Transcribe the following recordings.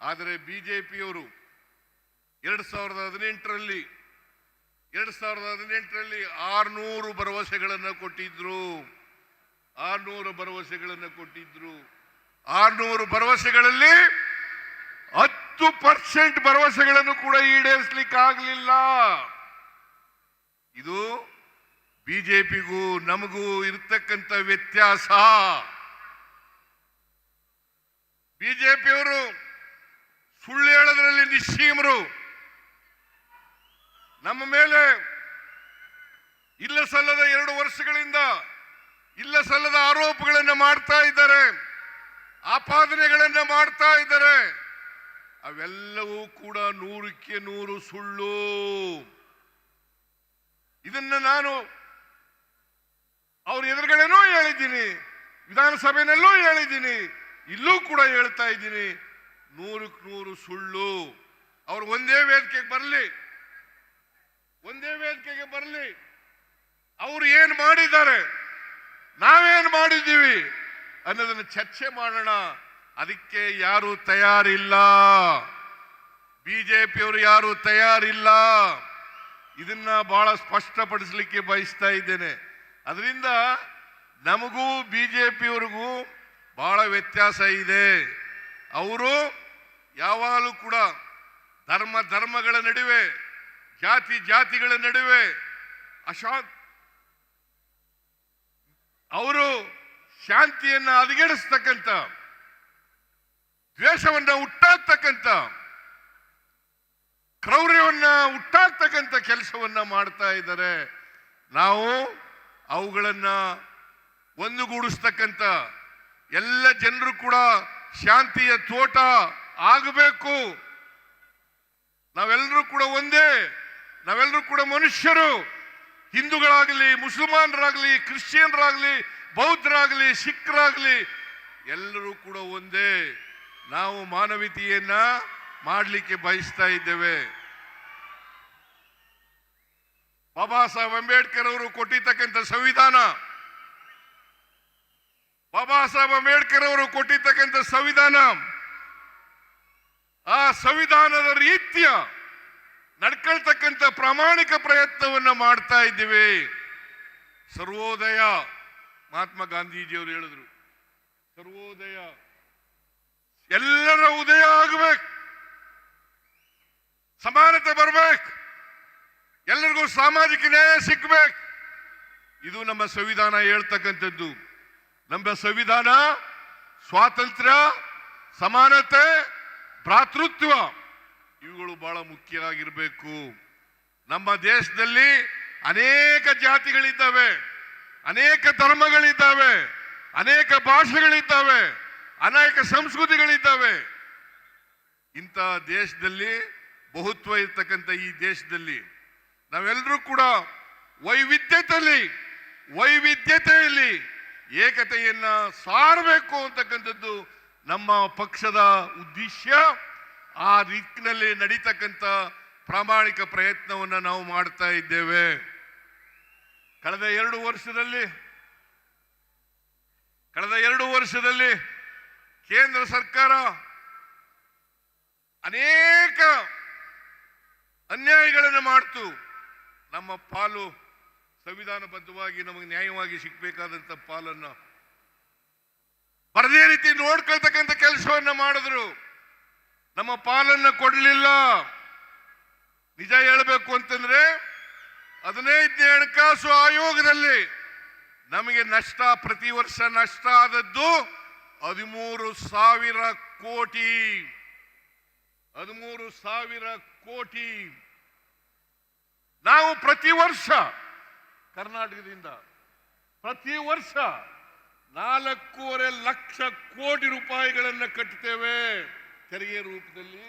ಆದರೆ ಬಿಜೆಪಿಯವರು ಎರಡು ಸಾವಿರದ ಹದಿನೆಂಟರಲ್ಲಿ, ಎರಡು ಸಾವಿರದ ಹದಿನೆಂಟರಲ್ಲಿ ಆರ್ನೂರು ಭರವಸೆಗಳನ್ನು ಕೊಟ್ಟಿದ್ರು. ಆರ್ನೂರು ಭರವಸೆಗಳನ್ನು ಕೊಟ್ಟಿದ್ರು. ಆರ್ನೂರು ಭರವಸೆಗಳಲ್ಲಿ ಹತ್ತು ಪರ್ಸೆಂಟ್ ಭರವಸೆಗಳನ್ನು ಕೂಡ ಈಡೇರಿಸಲಿಕ್ಕೆ ಆಗಲಿಲ್ಲ ಇದು ಬಿಜೆಪಿಗೂ ನಮಗೂ ಇರತಕ್ಕಂಥ ವ್ಯತ್ಯಾಸ. ಬಿಜೆಪಿಯವರು ನಿಶ್ಚೀಮರು ನಮ್ಮ ಮೇಲೆ ಇಲ್ಲ ಸಲ್ಲದ ಎರಡು ವರ್ಷಗಳಿಂದ ಇಲ್ಲ ಸಲ್ಲದ ಆರೋಪಗಳನ್ನು ಮಾಡ್ತಾ ಇದ್ದಾರೆ, ಆಪಾದನೆಗಳನ್ನು ಮಾಡ್ತಾ ಇದ್ದಾರೆ. ಅವೆಲ್ಲವೂ ಕೂಡ ನೂರಕ್ಕೆ ನೂರು ಸುಳ್ಳು. ಇದನ್ನ ನಾನು ಅವ್ರ ಎದುರುಗಡೆನೂ ಹೇಳಿದ್ದೀನಿ ವಿಧಾನಸಭೆಯಲ್ಲೂ ಹೇಳಿದ್ದೀನಿ, ಇಲ್ಲೂ ಕೂಡ ಹೇಳ್ತಾ ಇದ್ದೀನಿ, ನೂರಕ್ಕೆ ನೂರು ಸುಳ್ಳು. ಅವ್ರು ಒಂದೇ ವೇದಿಕೆಗೆ ಬರಲಿ. ಒಂದೇ ವೇದಿಕೆಗೆ ಬರಲಿ. ಅವರು ಏನು ಮಾಡಿದ್ದಾರೆ? ನಾವೇನು ಮಾಡಿದ್ದೀವಿ? ಅನ್ನೋದನ್ನು ಚರ್ಚೆ ಮಾಡೋಣ. ಅದಕ್ಕೆ ಯಾರು ತಯಾರಿಲ್ಲ. ಬಿಜೆಪಿಯವರು ಯಾರು ತಯಾರಿಲ್ಲ. ಇದನ್ನ ಬಹಳ ಸ್ಪಷ್ಟಪಡಿಸಲಿಕ್ಕೆ ಬಯಸ್ತಾ ಇದ್ದೇನೆ. ಅದರಿಂದ ನಮಗೂ ಬಿಜೆಪಿಯವರಿಗೂ ಬಹಳ ವ್ಯತ್ಯಾಸ ಇದೆ. ಅವರು ಯಾವಾಗಲೂ ಕೂಡ ಧರ್ಮ ಧರ್ಮಗಳ ನಡುವೆ, ಜಾತಿ ಜಾತಿಗಳ ನಡುವೆ ಅಶಾ ಅವರು ಶಾಂತಿಯನ್ನು ಹದಗೆಡಿಸ್ತಕ್ಕಂಥ, ದ್ವೇಷವನ್ನು ಹುಟ್ಟಾಕ್ತಕ್ಕಂಥ, ಕ್ರೌರ್ಯವನ್ನ ಹುಟ್ಟಾಕ್ತಕ್ಕಂಥ ಕೆಲಸವನ್ನ ಮಾಡ್ತಾ ಇದ್ದಾರೆ. ನಾವು ಅವುಗಳನ್ನ ಒಂದುಗೂಡಿಸ್ತಕ್ಕಂಥ ಎಲ್ಲ ಜನರು ಕೂಡ ಶಾಂತಿಯ ತೋಟ ಆಗಬೇಕು. ನಾವೆಲ್ಲರೂ ಕೂಡ ಒಂದೇ, ನಾವೆಲ್ಲರೂ ಕೂಡ ಮನುಷ್ಯರು. ಹಿಂದೂಗಳಾಗಲಿ, ಮುಸಲ್ಮಾನರಾಗಲಿ, ಕ್ರಿಶ್ಚಿಯನ್ರಾಗಲಿ, ಬೌದ್ಧರಾಗಲಿ, ಸಿಖ್ರಾಗಲಿ, ಎಲ್ಲರೂ ಕೂಡ ಒಂದೇ. ನಾವು ಮಾನವೀಯತೆಯನ್ನ ಮಾಡಲಿಕ್ಕೆ ಬಯಸ್ತಾ ಇದ್ದೇವೆ. ಬಾಬಾ ಸಾಹೇಬ್ ಅಂಬೇಡ್ಕರ್ ಅವರು ಕೊಟ್ಟಿರ್ತಕ್ಕಂಥ ಸಂವಿಧಾನ, ಬಾಬಾ ಸಾಹೇಬ್ ಅಂಬೇಡ್ಕರ್ ಅವರು ಕೊಟ್ಟಿರ್ತಕ್ಕಂಥ ಸಂವಿಧಾನ ಆ ಸಂವಿಧಾನದ ರೀತಿಯ ನಡ್ಕೊಳ್ತಕ್ಕಂಥ ಪ್ರಾಮಾಣಿಕ ಪ್ರಯತ್ನವನ್ನ ಮಾಡ್ತಾ ಇದ್ದೀವಿ. ಸರ್ವೋದಯ ಮಹಾತ್ಮ ಗಾಂಧೀಜಿಯವರು ಹೇಳಿದ್ರು. ಸರ್ವೋದಯ. ಎಲ್ಲರ ಉದಯ ಆಗಬೇಕು. ಸಮಾನತೆ ಬರ್ಬೇಕು. ಎಲ್ಲರಿಗೂ ಸಾಮಾಜಿಕ ನ್ಯಾಯ ಸಿಗ್ಬೇಕು. ಇದು ನಮ್ಮ ಸಂವಿಧಾನ ಹೇಳ್ತಕ್ಕಂಥದ್ದು. ನಮ್ಮ ಸಂವಿಧಾನ ಸ್ವಾತಂತ್ರ್ಯ, ಸಮಾನತೆ ಭ್ರಾತೃತ್ವ ಇವುಗಳು ಬಹಳ ಮುಖ್ಯ ಆಗಿರಬೇಕು ನಮ್ಮ ದೇಶದಲ್ಲಿ ಅನೇಕ ಜಾತಿಗಳಿದ್ದಾವೆ, ಅನೇಕ ಧರ್ಮಗಳಿದ್ದಾವೆ, ಅನೇಕ ಭಾಷೆಗಳಿದ್ದಾವೆ, ಅನೇಕ ಸಂಸ್ಕೃತಿಗಳಿದ್ದಾವೆ. ಇಂಥ ದೇಶದಲ್ಲಿ, ಬಹುತ್ವ ಇರ್ತಕ್ಕಂಥ ಈ ದೇಶದಲ್ಲಿ ನಾವೆಲ್ಲರೂ ಕೂಡ ವೈವಿಧ್ಯತೆಯಲ್ಲಿ ವೈವಿಧ್ಯತೆಯಲ್ಲಿ ಏಕತೆಯನ್ನು ಸಾರಬೇಕು ಅಂತಕ್ಕಂಥದ್ದು ನಮ್ಮ ಪಕ್ಷದ ಉದ್ದೇಶ ಆ ದಿಕ್ಕಿನಲ್ಲಿ ನಡೀತಕ್ಕಂಥ ಪ್ರಾಮಾಣಿಕ ಪ್ರಯತ್ನವನ್ನು ನಾವು ಮಾಡ್ತಾ ಇದ್ದೇವೆ. ಕಳೆದ ಎರಡು ವರ್ಷದಲ್ಲಿ, ಕಳೆದ ಎರಡು ವರ್ಷದಲ್ಲಿ ಕೇಂದ್ರ ಸರ್ಕಾರ ಅನೇಕ ಅನ್ಯಾಯಗಳನ್ನು ಮಾಡ್ತು. ನಮ್ಮ ಪಾಲು ಸಂವಿಧಾನಬದ್ಧವಾಗಿ ನಮಗೆ ನ್ಯಾಯವಾಗಿ ಸಿಗಬೇಕಾದಂಥ ಪಾಲನ್ನ ಬರದೇ ರೀತಿ ನೋಡ್ಕೊಳ್ತಕ್ಕಂಥ ಕೆಲಸವನ್ನ ಮಾಡಿದ್ರು. ನಮ್ಮ ಪಾಲನ್ನ ಕೊಡಲಿಲ್ಲ. ನಿಜ ಹೇಳಬೇಕು ಅಂತಂದ್ರೆ, ಹದಿನೈದನೇ ಹಣಕಾಸು ಆಯೋಗದಲ್ಲಿ ನಮಗೆ ನಷ್ಟ, ಪ್ರತಿ ವರ್ಷ ನಷ್ಟ ಆದದ್ದು ಹದಿಮೂರು ಸಾವಿರ ಕೋಟಿ. ಹದಿಮೂರು ಸಾವಿರ ಕೋಟಿ. ನಾವು ಪ್ರತಿ ವರ್ಷ ಕರ್ನಾಟಕದಿಂದ, ಪ್ರತಿ ವರ್ಷ ನಾಲ್ಕೂವರೆ ಲಕ್ಷ ಕೋಟಿ ರೂಪಾಯಿಗಳನ್ನು ಕಟ್ಟುತ್ತೇವೆ ತೆರಿಗೆ ರೂಪದಲ್ಲಿ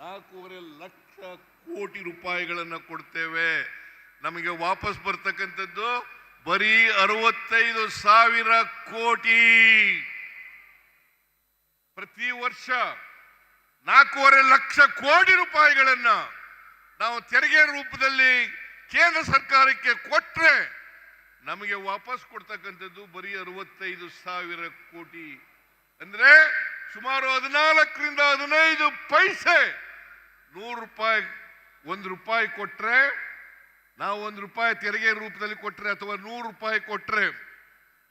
ನಾಲ್ಕೂವರೆ ಲಕ್ಷ ಕೋಟಿ ರೂಪಾಯಿಗಳನ್ನು ಕೊಡ್ತೇವೆ. ನಮಗೆ ವಾಪಸ್ ಬರ್ತಕ್ಕಂಥದ್ದು ಬರೀ ಅರವತ್ತೈದು ಸಾವಿರ ಕೋಟಿ. ಪ್ರತಿ ವರ್ಷ ನಾಲ್ಕೂವರೆ ಲಕ್ಷ ಕೋಟಿ ರೂಪಾಯಿಗಳನ್ನು ನಾವು ತೆರಿಗೆ ರೂಪದಲ್ಲಿ ಕೇಂದ್ರ ಸರ್ಕಾರಕ್ಕೆ ಕೊಟ್ರೆ ನಮಗೆ ವಾಪಸ್ ಕೊಡ್ತಕ್ಕಂಥದ್ದು ಬರೀ ಅರವತ್ತೈದು ಸಾವಿರ ಕೋಟಿ ಅಂದ್ರೆ ಸುಮಾರು ಹದಿನಾಲ್ಕರಿಂದ ಹದಿನೈದು ಪೈಸೆ. ನೂರು ರೂಪಾಯಿ, ಒಂದು ರೂಪಾಯಿ ಕೊಟ್ರೆ, ನಾವು ಒಂದು ರೂಪಾಯಿ ತೆರಿಗೆ ರೂಪದಲ್ಲಿ ಕೊಟ್ರೆ ಅಥವಾ ನೂರು ರೂಪಾಯಿ ಕೊಟ್ರೆ,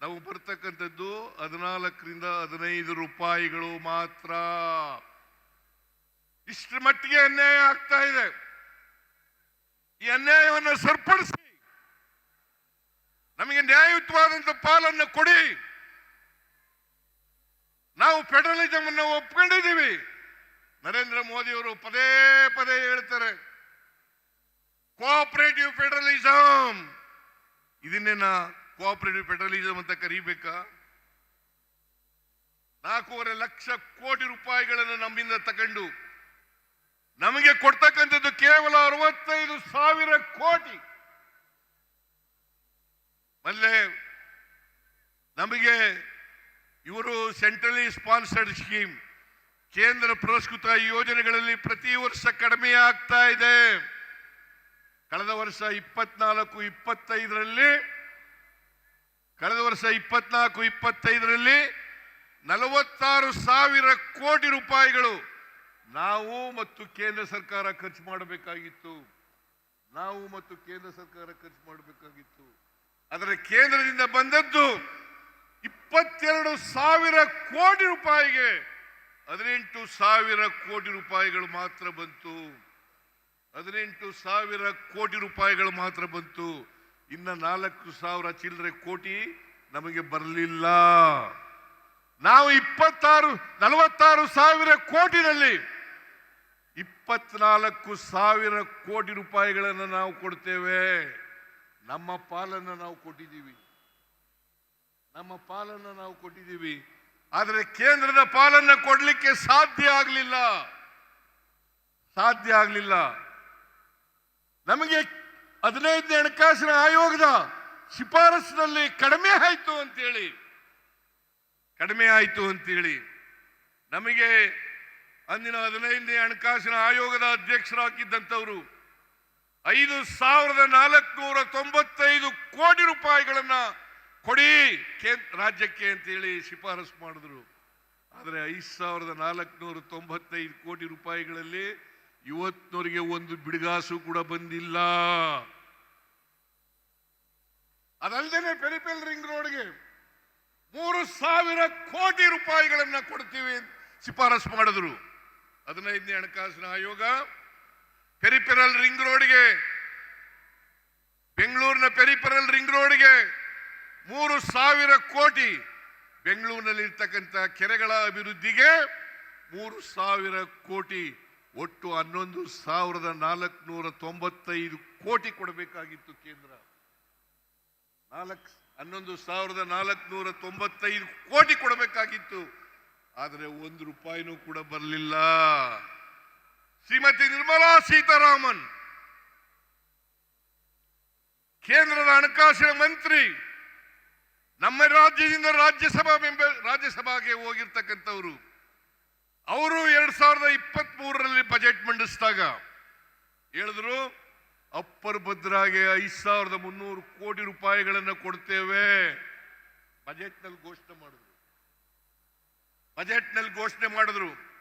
ನಾವು ಬರ್ತಕ್ಕಂಥದ್ದು ಹದಿನಾಲ್ಕರಿಂದ ಹದಿನೈದು ರೂಪಾಯಿಗಳು ಮಾತ್ರ. ಇಷ್ಟರ ಮಟ್ಟಿಗೆ ಅನ್ಯಾಯ ಆಗ್ತಾ ಇದೆ. ಈ ಅನ್ಯಾಯವನ್ನು ಸರಿಪಡಿಸಿ ನಮಗೆ ನ್ಯಾಯಯುತವಾದಂಥ ಪಾಲನ್ನು ಕೊಡಿ. ನಾವು ಫೆಡರಲಿಸಮ್ ಅನ್ನು ಒಪ್ಕೊಂಡಿದ್ದೀವಿ. ನರೇಂದ್ರ ಮೋದಿ ಅವರು ಪದೇ ಪದೇ ಹೇಳ್ತಾರೆ ಕೋಆಪರೇಟಿವ್ ಫೆಡರಲಿಸಮ್ ಇದನ್ನೇನ ಕೋಆಪರೇಟಿವ್ ಫೆಡರಲಿಸಮ್ ಅಂತ ಕರೀಬೇಕಾ? ನಾಲ್ಕೂವರೆ ಲಕ್ಷ ಕೋಟಿ ರೂಪಾಯಿಗಳನ್ನು ನಮ್ಮಿಂದ ತಗೊಂಡು, ನಮಗೆ ಕೊಡ್ತಕ್ಕಂಥದ್ದು ಕೇವಲ ಅರವತ್ತೈದು ಸಾವಿರ ಕೋಟಿ. ಮಲ್ಲೆ ನಮಗೆ ಇವರು ಸೆಂಟ್ರಲಿ ಸ್ಪಾನ್ಸರ್ಡ್ ಸ್ಕೀಮ್, ಕೇಂದ್ರ ಪುರಸ್ಕೃತ ಯೋಜನೆಗಳಲ್ಲಿ ಪ್ರತಿ ವರ್ಷ ಕಡಿಮೆ ಆಗ್ತಾ ಇದೆ. ಕಳೆದ ವರ್ಷ ಇಪ್ಪತ್ನಾಲ್ಕು, ಇಪ್ಪತ್ತೈದರಲ್ಲಿ, ಕಳೆದ ವರ್ಷ ಇಪ್ಪತ್ನಾಲ್ಕು, ಇಪ್ಪತ್ತೈದರಲ್ಲಿ ನಲವತ್ತಾರು ಸಾವಿರ ಕೋಟಿ ರೂಪಾಯಿಗಳು ನಾವು ಮತ್ತು ಕೇಂದ್ರ ಸರ್ಕಾರ ಖರ್ಚು ಮಾಡಬೇಕಾಗಿತ್ತು. ನಾವು ಮತ್ತು ಕೇಂದ್ರ ಸರ್ಕಾರ ಖರ್ಚು ಮಾಡಬೇಕಾಗಿತ್ತು. ಆದರೆ ಕೇಂದ್ರದಿಂದ ಬಂದದ್ದು ಇಪ್ಪತ್ತೆರಡು ಸಾವಿರ ಕೋಟಿ ರೂಪಾಯಿಗೆ. ಹದಿನೆಂಟು ಸಾವಿರ ಕೋಟಿ ರೂಪಾಯಿಗಳು ಮಾತ್ರ ಬಂತು. ಹದಿನೆಂಟು ಸಾವಿರ ಕೋಟಿ ರೂಪಾಯಿಗಳು ಮಾತ್ರ ಬಂತು. ಇನ್ನ ನಾಲ್ಕು ಸಾವಿರ ಚಿಲ್ಲರೆ ಕೋಟಿ ನಮಗೆ ಬರಲಿಲ್ಲ. ನಾವು ಇಪ್ಪತ್ತಾರು, ನಲವತ್ತಾರು ಸಾವಿರ ಕೋಟಿನಲ್ಲಿ ಇಪ್ಪತ್ನಾಲ್ಕು ಸಾವಿರ ಕೋಟಿ ರೂಪಾಯಿಗಳನ್ನು ನಾವು ಕೊಡ್ತೇವೆ. ನಮ್ಮ ಪಾಲನ್ನು ನಾವು ಕೊಟ್ಟಿದ್ದೀವಿ. ನಮ್ಮ ಪಾಲನ್ನು ನಾವು ಕೊಟ್ಟಿದ್ದೀವಿ. ಆದರೆ ಕೇಂದ್ರದ ಪಾಲನ್ನ ಕೊಡಲಿಕ್ಕೆ ಸಾಧ್ಯ ಆಗಲಿಲ್ಲ. ಸಾಧ್ಯ ಆಗಲಿಲ್ಲ. ನಮಗೆ ಹದಿನೈದನೇ ಹಣಕಾಸಿನ ಆಯೋಗದ ಶಿಫಾರಸಿನಲ್ಲಿ ಕಡಿಮೆ ಆಯಿತು ಅಂತೇಳಿ, ಕಡಿಮೆ ಆಯಿತು ಅಂತೇಳಿ ನಮಗೆ ಅಂದಿನ ಹದಿನೈದನೇ ಹಣಕಾಸಿನ ಆಯೋಗದ ಅಧ್ಯಕ್ಷರಾಗಿದ್ದಂಥವರು ಐದು ಸಾವಿರದ ನಾಲ್ಕುನೂರ ತೊಂಬತ್ತೈದು ಕೋಟಿ ರೂಪಾಯಿಗಳನ್ನು ಕೊಡಿ ರಾಜ್ಯಕ್ಕೆ ಅಂತೇಳಿ ಶಿಫಾರಸು ಮಾಡಿದ್ರು. ಆದರೆ ಐದು ಸಾವಿರದ ನಾಲ್ಕುನೂರ ತೊಂಬತ್ತೈದು ಕೋಟಿ ರೂಪಾಯಿಗಳಲ್ಲಿ ಇವತ್ತಿನವರಿಗೆ ಒಂದು ಬಿಡುಗಾಸು ಕೂಡ ಬಂದಿಲ್ಲ. ಅದಲ್ಲದೆ ಪೆರಿಪೆಲ್ ರಿಂಗ್ ರೋಡ್ಗೆ ಮೂರು ಸಾವಿರ ಕೋಟಿ ರೂಪಾಯಿಗಳನ್ನು ಕೊಡ್ತೀವಿ ಶಿಫಾರಸು ಮಾಡಿದ್ರು. ಹದಿನೈದನೇ ಹಣಕಾಸಿನ ಆಯೋಗ ಪೆರಿಪೆರಲ್ ರಿಂಗ್ ರೋಡ್ಗೆ. ಬೆಂಗಳೂರಿನ ಪೆರಿಪೆರಲ್ ರಿಂಗ್ ರೋಡ್ಗೆ ಮೂರು ಸಾವಿರ ಕೋಟಿ. ಬೆಂಗಳೂರಿನಲ್ಲಿ ಇರ್ತಕ್ಕಂಥ ಕೆರೆಗಳ ಅಭಿವೃದ್ಧಿಗೆ ಮೂರು ಸಾವಿರ ಕೋಟಿ. ಒಟ್ಟು ಹನ್ನೊಂದು ಸಾವಿರದ ನಾಲ್ಕುನೂರ ತೊಂಬತ್ತೈದು ಕೋಟಿ ಕೊಡಬೇಕಾಗಿತ್ತು ಕೇಂದ್ರ. ನಾಲ್ಕು, ಹನ್ನೊಂದು ಸಾವಿರದ ನಾಲ್ಕುನೂರ ತೊಂಬತ್ತೈದು ಕೋಟಿ ಕೊಡಬೇಕಾಗಿತ್ತು. ಆದರೆ ಒಂದು ರೂಪಾಯಿನೂ ಕೂಡ ಬರಲಿಲ್ಲ. ಶ್ರೀಮತಿ ನಿರ್ಮಲಾ ಸೀತಾರಾಮನ್, ಕೇಂದ್ರದ ಹಣಕಾಸಿನ ಮಂತ್ರಿ, ನಮ್ಮ ರಾಜ್ಯದಿಂದ ರಾಜ್ಯಸಭಾ ಮೆಂಬರ್ ರಾಜ್ಯಸಭಾಗೆ ಹೋಗಿರ್ತಕ್ಕಂಥವ್ರು. ಅವರು ಎರಡ್ ಸಾವಿರದ ಇಪ್ಪತ್ತ್ ಮೂರರಲ್ಲಿ ಬಜೆಟ್ ಮಂಡಿಸಿದಾಗ ಹೇಳಿದ್ರು, ಅಪ್ಪರ್ ಭದ್ರಾಗೆ ಐದ್ ಸಾವಿರದ ಮುನ್ನೂರು ಕೋಟಿ ರೂಪಾಯಿಗಳನ್ನು ಕೊಡ್ತೇವೆ. ಬಜೆಟ್ನಲ್ಲಿ ಘೋಷಣೆ ಮಾಡಿದ್ರು. ಬಜೆಟ್ನಲ್ಲಿ ಘೋಷಣೆ ಮಾಡಿದ್ರು.